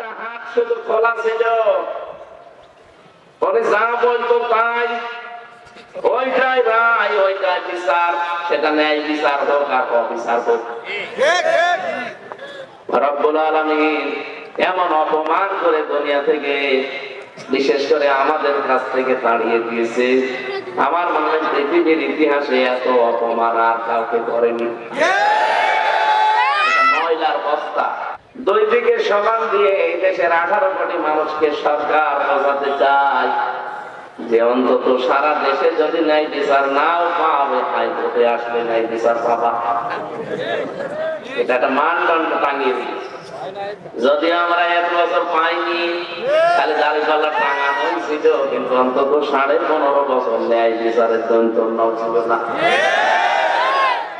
একটা হাত শুধু খোলা ছিল। পরে যা বলতো তাই। ওইটাই ওইটাই বিচার। সেটা বিচার রব্বুল আলমিন এমন অপমান করে দুনিয়া থেকে, বিশেষ করে আমাদের কাছ থেকে তাড়িয়ে দিয়েছে। আমার মনে হয় পৃথিবীর ইতিহাসে এত অপমান আর কাউকে করেনি। ময়লার বস্তা। দুই দিকে সমান দিয়ে এই দেশের আঠারো কোটি মানুষকে সরকার বোঝাতে চায়। যে অন্তত সারা দেশে যদি ন্যায় বিচার নাও পাবে, হাইকোর্টে আসলে ন্যায় বিচার পাবা। এটা একটা মানদণ্ড টাঙিয়ে দিয়েছে। যদি আমরা এক বছর পাইনি, তাহলে দাড়ি পাল্লা টাঙা হয়েছিল কিন্তু অন্তত সাড়ে পনেরো বছর ন্যায় বিচারের দন্তন্য ছিল না।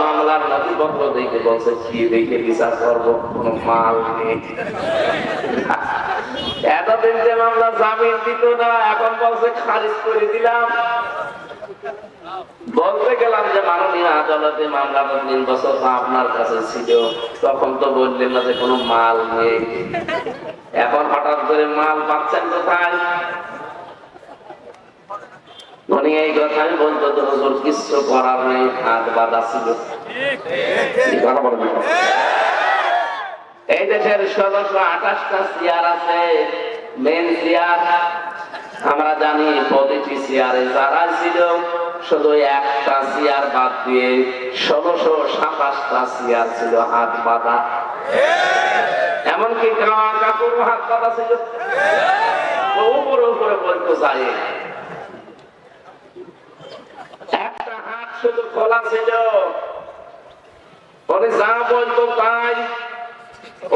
মামলার দেখে বলছে, কি দেখে বিচার করব? মাল নেই। এতদিন যে মামলা জামিন দিত না, এখন বলছে, খারিজ করে দিলাম। বলতে গেলাম যে, মাননীয় আদালতে মামলাটা তিন বছর আপনার কাছে ছিল। তখন তো বললেন না যে, কোনো মাল নেই। এখন হঠাৎ করে মাল পাচ্ছেন কোথায়? উনি এই কথাই বলতো হুজুর করার নেই, হাত বাঁধা ছিল। এই দেশের আঠাশটা চেয়ার আছে মেন চেয়ার আমরা জানি প্রতিটি চেয়ারে যারা ছিল, শুধু একটা চেয়ার বাদ দিয়ে ষোলোশো সাতাশটা চেয়ার ছিল হাত বাঁধা। এমনকি কাপড় হাত বাঁধা ছিল। উপরে উপরে একটা হাত শুধু খোলা ছিল। যা বলতো তাই।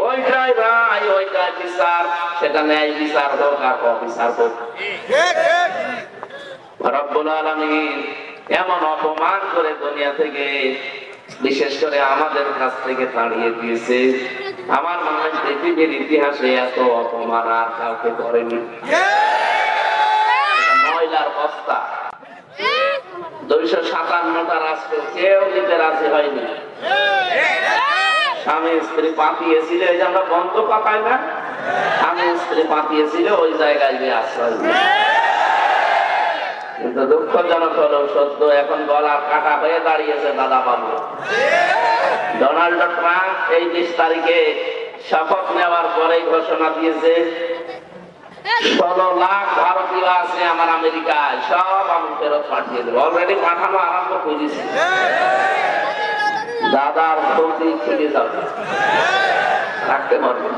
ওইটাই রায় ওইটাই বিচার। সেটা ন্যায় বিচার হোক আর অবিচার হোক। রব্বুল এমন অপমান করে দুনিয়া থেকে বিশেষ করে আমাদের কাছ থেকে তাড়িয়ে দিয়েছে। আমার মনে হয় পৃথিবীর ইতিহাসে এত অপমান আর কাউকে করেনি। ময়লার বস্তা। দুইশো সাতান্নটা কেউ রাজি হয়নি। স্বামী স্ত্রী এই যে আমরা বন্ধ না? স্বামী স্ত্রী ওই জায়গায় যে আশ্রয় কিন্তু দুঃখজনক হলো সত্য এখন গলা কাটা হয়ে দাঁড়িয়েছে দাদা বাবু ডোনাল্ড ট্রাম্প এই বিশ তারিখে শপথ নেওয়ার পরেই ঘোষণা দিয়েছে লাখ ভারতীয় আছে আমার আমেরিকায়, সব আমি ফেরত পাঠিয়ে দেবো। অলরেডি পাঠানো আরম্ভ করেছি দাদার খুলে রাখতে পারবে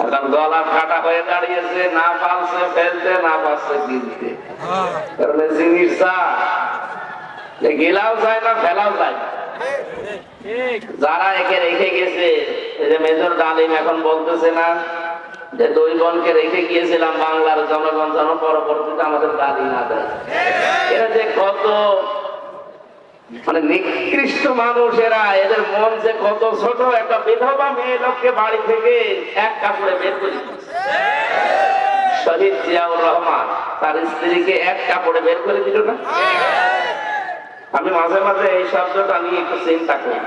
এখন গলা কাটা হয়ে দাঁড়িয়েছে, না পালছে, ফেলতে, না পারছে কিনতে কারণ জিনিস যে। গেলাও যায় না, ফেলাও যায়। যারা একে রেখে গেছে যে মেজর ডালিম এখন বলতেছে না যে দুই রেখে গিয়েছিলাম বাংলার জনগণ যেন পরবর্তীতে আমাদের গালি না দেয়। এরা যে কত মানে নিকৃষ্ট এদের মন যে কত ছোট, একটা বিধবা মেয়ে লোককে বাড়ি থেকে এক কাপড়ে বের করে শহীদ জিয়াউর রহমান, তার স্ত্রীকে এক কাপড়ে বের করে দিল না? আমি মাঝে মাঝে এই শব্দটা নিয়ে একটু চিন্তা করি।